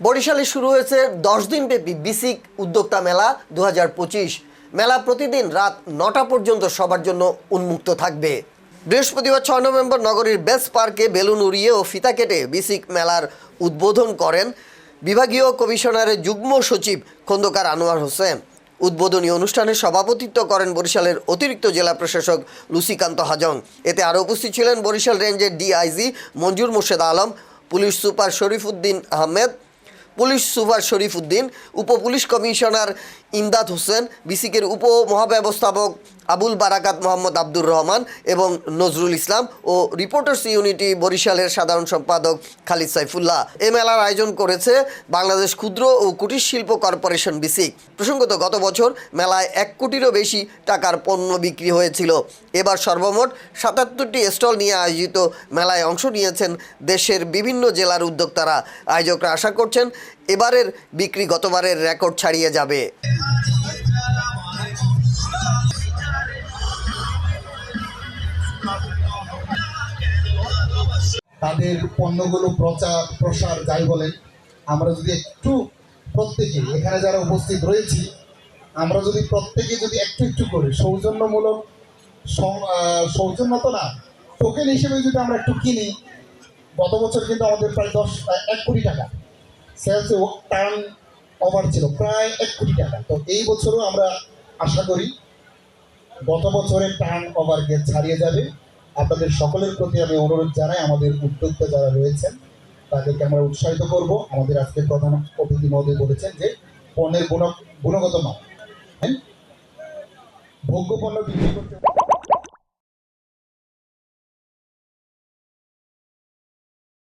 বরিশালে শুরু হয়েছে দশ দিনব্যাপী বিসিক উদ্যোক্তা মেলা দু হাজার পঁচিশ। মেলা প্রতিদিন রাত নটা পর্যন্ত সবার জন্য উন্মুক্ত থাকবে। বৃহস্পতিবার ছয় নভেম্বর নগরীর বেস পার্কে বেলুন উড়িয়ে ও ফিতা কেটে বিসিক মেলার উদ্বোধন করেন বিভাগীয় কমিশনারের যুগ্ম সচিব খন্দকার আনোয়ার হোসেন। উদ্বোধনী অনুষ্ঠানে সভাপতিত্ব করেন বরিশালের অতিরিক্ত জেলা প্রশাসক লুসিকান্ত হাজং। এতে আরও উপস্থিত ছিলেন বরিশাল রেঞ্জের DIG Manjur Morshed Alam, police super Sharif Uddin Ahmed police super Sharif Uddin উপ পুলিশ কমিশনার ইমদাদ হোসেন বিসিকের উপ মহাব্যবস্থাপক আবুল বারাকাত মোহাম্মদ আব্দুর রহমান এবং নজরুল ইসলাম ও রিপোর্টার্স ইউনিটি বরিশালের সাধারণ সম্পাদক খালিদ সাইফুল্লাহ। এ মেলার আয়োজন করেছে বাংলাদেশ ক্ষুদ্র ও কুটির শিল্প কর্পোরেশন বিসিক। প্রসঙ্গত, গত বছর মেলায় এক কোটিরও বেশি টাকার পণ্য বিক্রি হয়েছিল। এবার সর্বমোট সাতাত্তরটি স্টল নিয়ে আয়োজিত মেলায় অংশ নিয়েছেন দেশের বিভিন্ন জেলার উদ্যোক্তারা। আয়োজকরা আশা করছেন, এবারের বিক্রি গতবারের রেকর্ড ছাড়িয়ে যাবে। তাদের পণ্যগুলো প্রচার, প্রসার যাই বলেন, আমরা যদি একটু প্রত্যেকে, এখানে যারা উপস্থিত রয়েছি, আমরা যদি প্রত্যেকে যদি একটু একটু করি, সৌজন্যমূলক সৌজন্য তো না টোকেন হিসেবে যদি আমরা একটু কিনি, গত বছর কিন্তু আমাদের প্রায় দশ এক কোটি টাকা। সেলস টার্ন ওভার ছিল, প্রায় এক কোটি টাকা। তো এই বছরও আমরা আশা করি, গত বছরের টার্ন ওভারকে ছাড়িয়ে যাবে। আপনাদের সকলের প্রতি আমি অনুরোধ জানাই, আমাদের উদ্যোক্তা যারা রয়েছেন, তাদেরকে আমরা উৎসাহিত করব আমাদের আজকে প্রধান অতিথি মহোদয় বলেছেন যে, পণ্যের গুণ গুণগত মান হ্যাঁ? ভোগ্য পণ্য বিক্রি করতে